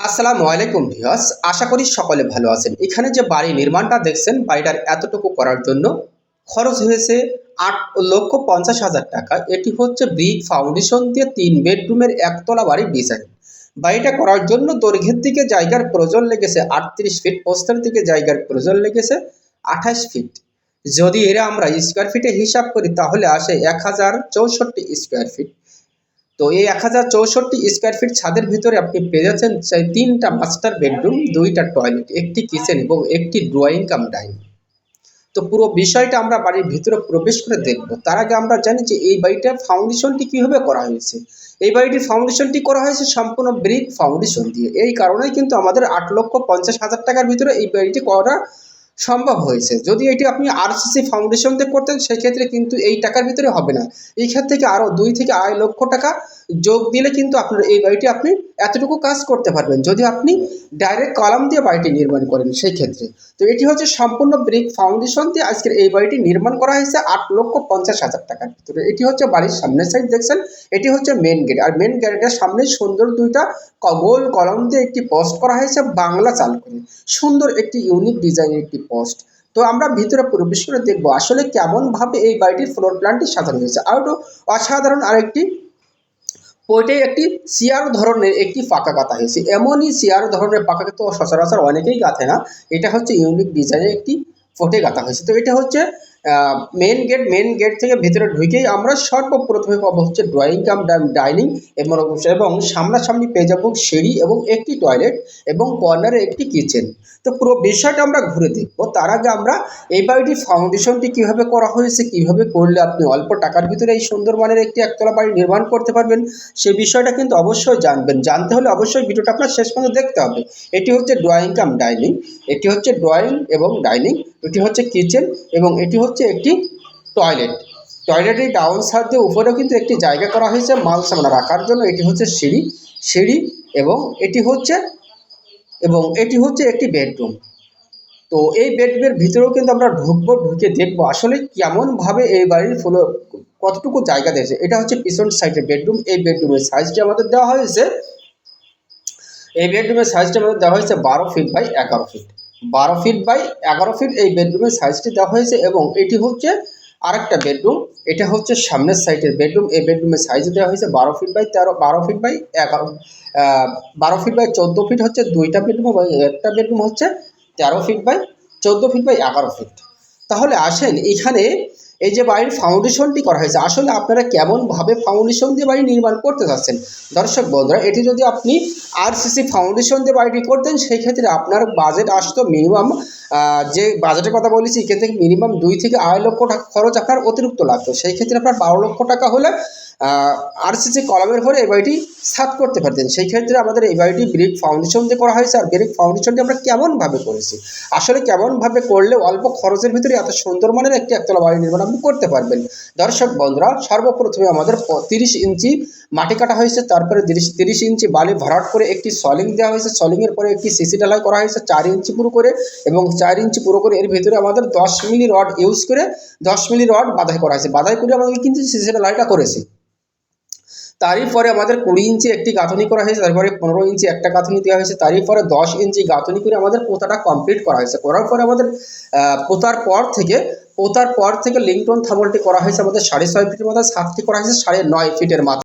আসসালামু আলাইকুম ভিউয়ার্স, আশা করি সকলে ভালো আছেন। এখানে যে বাড়ি নির্মাণটা দেখছেন, বাড়িটার এতটুকু করার জন্য খরচ হয়েছে আট লক্ষ পঞ্চাশ হাজার টাকা। এটি হচ্ছে ব্রিক ফাউন্ডেশন দিয়ে তিন বেডরুমের একতলা বাড়ির ডিজাইন বাড়িটা করার জন্য দৈর্ঘ্যের দিকে জায়গার প্রয়োজন লেগেছে আটত্রিশ ফিট প্রস্থের দিকে জায়গার প্রয়োজন লেগেছে আঠাশ ফিট। যদি এরা আমরা স্কোয়ার ফিটে হিসাব করি, তাহলে আসে এক হাজার চৌষট্টি স্কোয়ার ফিট তো এই এক হাজার চৌষট্টি স্কোয়ার ফিট ছাদের ভিতরে আপনি পেয়ে যাচ্ছেন তিনটা মাস্টার বেডরুম দুইটা টয়লেট একটি কিচেন এবং একটি ড্রয়িং কাম ডাইনিং তো পুরো বিষয়টা আমরা বাড়ির ভিতরে প্রবেশ করে দেখব। তার আগে আমরা জানি যে এই বাড়িটার ফাউন্ডেশনটি কীভাবে করা হয়েছে। এই বাড়িটির ফাউন্ডেশনটি করা হয়েছে সম্পূর্ণ ব্রিক ফাউন্ডেশন দিয়ে। এই কারণেই কিন্তু আমাদের আট লক্ষ পঞ্চাশ হাজার টাকার ভিতরে এই বাড়িটি করা সম্ভব হয়েছে। যদি এটি আপনি আরসিসি ফাউন্ডেশন দিয়ে করতেন, সেক্ষেত্রে কিন্তু এই টাকার ভিতরে হবে না। এই ক্ষেত্রে থেকে আরও দুই থেকে আড়াই লক্ষ টাকা যোগ দিলে কিন্তু আপনার এই বাড়িটি আপনি এতটুকু কাজ করতে পারবেন, যদি আপনি ডাইরেক্ট কলাম দিয়ে বাড়িটি নির্মাণ করেন সেই ক্ষেত্রে তো এটি হচ্ছে সম্পূর্ণ ব্রিক ফাউন্ডেশন দিয়ে আজকের এই বাড়িটি নির্মাণ করা হয়েছে আট লক্ষ পঞ্চাশ হাজার টাকার ভিতরে। এটি হচ্ছে বাড়ির সামনের সাইড দেখছেন, এটি হচ্ছে মেন গেট আর মেন গেটের সামনে সুন্দর দুইটা গোল কলম দিয়ে একটি পোস্ট করা হয়েছে বাংলা চাল করে সুন্দর একটি ইউনিক ডিজাইনের একটি পোস্ট তো আমরা ভিতরে প্রবেশ করে দেখব। আসলে কেমনভাবে এই বাড়িটির ফ্লোর প্ল্যানটি সাজানো হয়েছে। আর একটু অসাধারণ আরেকটি ওইটাই একটি চেয়ার ধরনের একটি ফাঁকা গাঁথা হয়েছে। এমনই চেয়ার ধরনের পাকা তো সচরাচর অনেকেই গাঁথে না। এটা হচ্ছে ইউনিক ডিজাইনের একটি ফোটে গাঁথা হয়েছে। তো এটা হচ্ছে মেন গেট মেন গেট থেকে ভেতরে ঢুকেই আমরা সর্বপ্রথমে পাবো হচ্ছে ড্রয়িং কাম ডাইনিং এবং এবং সামনাসামনি পেয়ে যাব সিঁড়ি এবং একটি টয়লেট এবং কর্নারে একটি কিচেন তো পুরো বিষয়টা আমরা ঘুরে দেখব। তার আগে আমরা এই বাড়িটির ফাউন্ডেশনটি কীভাবে করা হয়েছে, কীভাবে করলে আপনি অল্প টাকার ভিতরে এই সুন্দর মানের একটি একতলা বাড়ি নির্মাণ করতে পারবেন, সে বিষয়টা কিন্তু অবশ্যই জানবেন। জানতে হলে অবশ্যই ভিডিওটা আপনার শেষ পর্যন্ত দেখতে হবে। এটি হচ্ছে ড্রয়িং কাম ডাইনিং এটি হচ্ছে ড্রয়িং এবং ডাইনিং এটি হচ্ছে কিচেন এবং এটি হচ্ছে একটি টয়লেট। টয়লেটের ডাউন সাইড উপরেও কিন্তু একটি জায়গা করা হয়েছে মাল সামান রাখার জন্য। এটি হচ্ছে সিঁড়ি সিঁড়ি এবং এটি হচ্ছে এবং এটি হচ্ছে একটি বেডরুম। তো এই বেডরুমের ভিতরেও কিন্তু আমরা ঢুকবো, ঢুকে দেখব আসলে কেমনভাবে এই বাড়ির ফ্লোর কতটুকু জায়গা দিয়েছে। এটা হচ্ছে পিছন সাইডের বেডরুম। এই বেডরুমের সাইজটি আমাদের দেওয়া হয়েছে, এই বেডরুমের সাইজটা আমাদের দেওয়া হয়েছে বারো ফিট বাই এগারো ফিট বারো ফিট বাই এগারো ফিট এই বেডরুমের সাইজটি দেওয়া হয়েছে এবং এটি হচ্ছে আরেকটা বেডরুম এটা হচ্ছে সামনের সাইডের বেডরুম এই বেডরুমের সাইজ দেওয়া হয়েছে বারো ফিট বাই তেরো, বারো ফিট বাই এগারো বারো ফিট বাই চোদ্দ ফিট হচ্ছে দুইটা বেডরুম এবং একটা বেডরুম হচ্ছে তেরো ফিট বাই চোদ্দ ফিট বাই এগারো ফিট তাহলে আসেন এখানে এই যে বাড়ির ফাউন্ডেশনটি করা হয়েছে, আসলে আপনারা কেমনভাবে ফাউন্ডেশন দিয়ে বাড়ি নির্মাণ করতে চাচ্ছেন? দর্শক বন্ধুরা, এটি যদি আপনি আরসিসি ফাউন্ডেশন দিয়ে বাড়িটি করতেন সেই ক্ষেত্রে আপনার বাজেট আসতো মিনিমাম যে বাজেটের কথা বলেছি থেকে মিনিমাম দুই থেকে আড়াই লক্ষ টাকা খরচ আপনার অতিরিক্ত লাগতো। সেই ক্ষেত্রে আপনার বারো লক্ষ টাকা হলে আরসিসি কলমের ঘরে এই বাড়িটি সাত করতে পারতেন। সেই ক্ষেত্রে আমাদের এই বাড়িটি ব্রিক ফাউন্ডেশন দিয়ে করা হয়েছে, আর ব্রিক ফাউন্ডেশনটি আমরা কেমনভাবে করেছি? আসলে কেমনভাবে করলে অল্প খরচের ভিতরে এত সুন্দর মানের একটি একতলা বাড়ি নির্মাণ আপনি করতে পারবেন। দর্শক বন্ধুরা, সর্বপ্রথমে আমাদের তিরিশ ইঞ্চি মাটি কাটা হয়েছে, তারপরে তিরিশ তিরিশ ইঞ্চি বালি ভরাট করে একটি সলিং দেওয়া হয়েছে। সলিংয়ের পরে একটি সিসি ঢালাই করা হয়েছে চার ইঞ্চি পুরো করে এবং চার ইঞ্চি পুরো করে এর ভিতরে আমাদের দশ মিলি রড ইউজ করে দশ মিলি রড বাধাই করা হয়েছে। বাধাই করে আমাদের কিন্তু সিসি ঢালাইটা করেছি। তারই পরে আমাদের কুড়ি ইঞ্চি একটি গাঁথনি করা হয়েছে, তারপরে পনেরো ইঞ্চি একটা গাঁথনি দেওয়া হয়েছে, তারই পরে দশ ইঞ্চি গাঁথনি করে আমাদের পোতাটা কমপ্লিট করা হয়েছে। করার পরে আমাদের পোতার পর থেকে, পোতার পর থেকে লিংটন থামলটি করা হয়েছে আমাদের সাড়ে ছয় ফিটের মাথায় সাতটি করা হয়েছে সাড়ে নয় ফিটের মাথায়